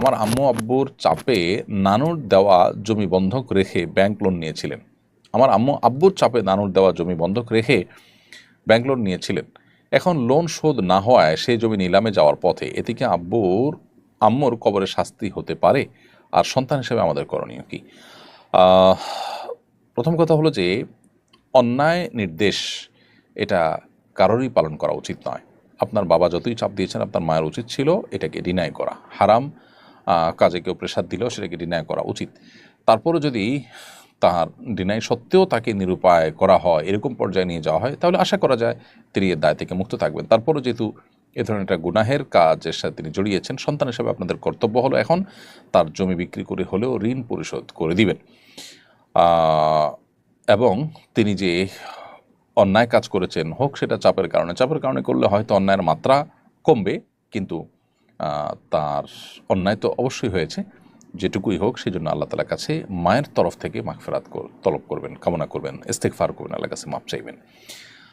আমার আম্মু আব্বুর চাপে নানুর দেওয়া জমি বন্ধক রেখে ব্যাংক লোন নিয়েছিলেন। আমার আম্মু আব্বুর চাপে নানুর দেওয়া জমি বন্ধক রেখে ব্যাংক লোন নিয়েছিলেন। এখন লোন শোধ না হওয়ায় সেই জমি নিলামে যাওয়ার পথে এদিকে আব্বুর আম্মুর কবরে শাস্তি হতে পারে আর সন্তান হিসেবে আমাদের করণীয় কি? প্রথম কথা হলো যে অন্যায় নির্দেশ এটা কারোরই পালন করা উচিত নয়। আপনার বাবা যতই চাপ দিয়েছেন, আপনার মায়ের উচিত ছিল এটাকে ডিনাই করা। হারাম কাজে কেউ প্রেশার দিলেও সেটাকে ডিনাই করা উচিত। তারপরে যদি তার ডিনাই সত্ত্বেও তাকে নিরুপায় করা হয়, এরকম পর্যায়ে নিয়ে যাওয়া হয়, তাহলে আশা করা যায় তিনি এর দায় থেকে মুক্ত থাকবেন। তারপরও যেহেতু এ ধরনের একটা গুনাহের কাজের সাথে তিনি জড়িয়েছেন, সন্তান হিসেবে আপনাদের কর্তব্য হলো এখন তার জমি বিক্রি করে হলেও ঋণ পরিশোধ করে দিবেন। এবং তিনি যে অন্যায় কাজ করেছেন, হোক সেটা চাপের কারণে চাপের কারণে করলে হয়তো অন্যায়ের মাত্রা কমবে, কিন্তু তার অন্যায় তো অবশ্যই হয়েছে, যেটুকুই হোক সেই জন্য আল্লাহ তালার কাছে মায়ের তরফ থেকে মাগফেরাত তলব করবেন, কামনা করবেন ইস্তেকফার করবেন আল্লাহ কাছে মাপ চাইবেন।